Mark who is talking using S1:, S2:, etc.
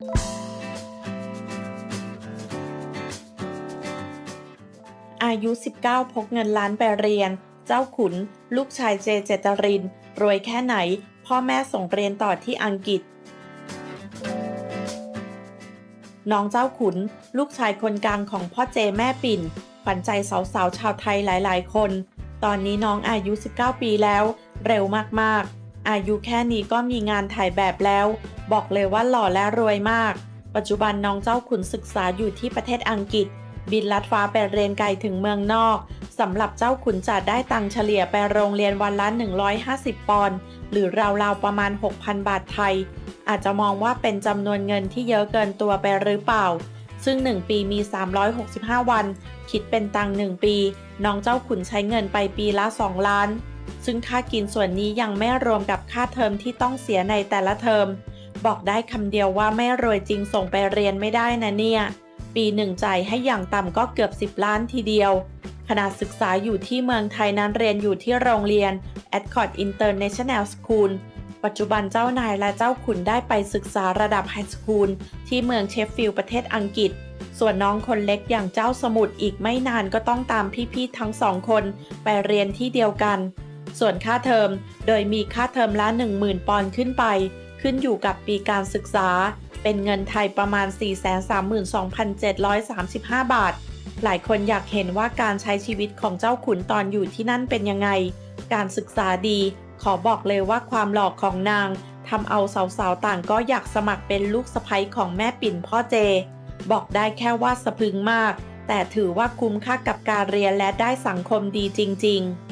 S1: อายุ 19 พกเงินล้านไปเรียน เจ้าขุน ลูกชายเจเจตริน รวยแค่ไหน พ่อแม่ส่งเรียนต่อที่อังกฤษ น้องเจ้าขุน ลูกชายคนกลางของพ่อเจแม่ปิ่น ขวัญใจสาวๆ ชาวไทยหลายๆ คน ตอนนี้น้องอายุ 19 ปีแล้ว เร็วมากๆ อายุแค่นี้ก็มีงานถ่ายแบบแล้ว บอกเลยว่าหล่อและรวยมาก ปัจจุบันน้องเจ้าขุนศึกษาอยู่ที่ประเทศอังกฤษ บินลัดฟ้าไปเรียนไกลถึงเมืองนอกสำหรับเจ้าขุนจะได้ตังเฉลี่ยไปโรงเรียนวันละ 150 ปอนด์หรือราวๆประมาณ 6,000 บาทไทย อาจจะมองว่าเป็นจำนวนเงินที่เยอะเกินตัวไปหรือเปล่า ซึ่ง 1 ปีมี 365 วัน คิดเป็นตังค์1ปี น้องเจ้าขุนใช้เงินไปปีละ 2 ล้าน ซึ่งค่ากินส่วนนี้ยังไม่รวมกับค่าเทอมที่ต้องเสียในแต่ละเทอม บอกได้คำเดียวว่าไม่รวยจริงส่งไปเรียนไม่ได้นะเนี่ย ปีหนึ่งจ่ายให้อย่างต่ำก็เกือบ 10 ล้านทีเดียว ขณะศึกษาอยู่ที่เมืองไทยนั้นเรียนอยู่ที่โรงเรียน a d c o t International School ปัจจุบันเจ้านายและเจ้าขุนได้ไปศึกษาระดับไฮสคูลที่เมืองเชฟฟิลด์ประเทศอังกฤษ ส่วนน้องคนเล็กอย่างเจ้าสมุทรอีกไม่นานก็ต้องตามพี่ๆทั้งสองคนไปเรียนที่เดียวกัน ส่วนค่าเทอม โดยมีค่าเทอมละ 10,000 ปอนด์ขึ้นไป ขึ้นอยู่กับปีการศึกษา เป็นเงินไทยประมาณ 432,735 บาท หลายคนอยากเห็นว่าการใช้ชีวิตของเจ้าขุนตอนอยู่ที่นั่นเป็นยังไง การศึกษาดี ขอบอกเลยว่าความหลอกของนางทำเอาสาวๆต่างก็อยากสมัครเป็นลูกสะใภ้ของแม่ปิ่นพ่อเจ บอกได้แค่ว่าสะพึงมาก แต่ถือว่าคุ้มค่ากับการเรียนและได้สังคมดีจริง ๆ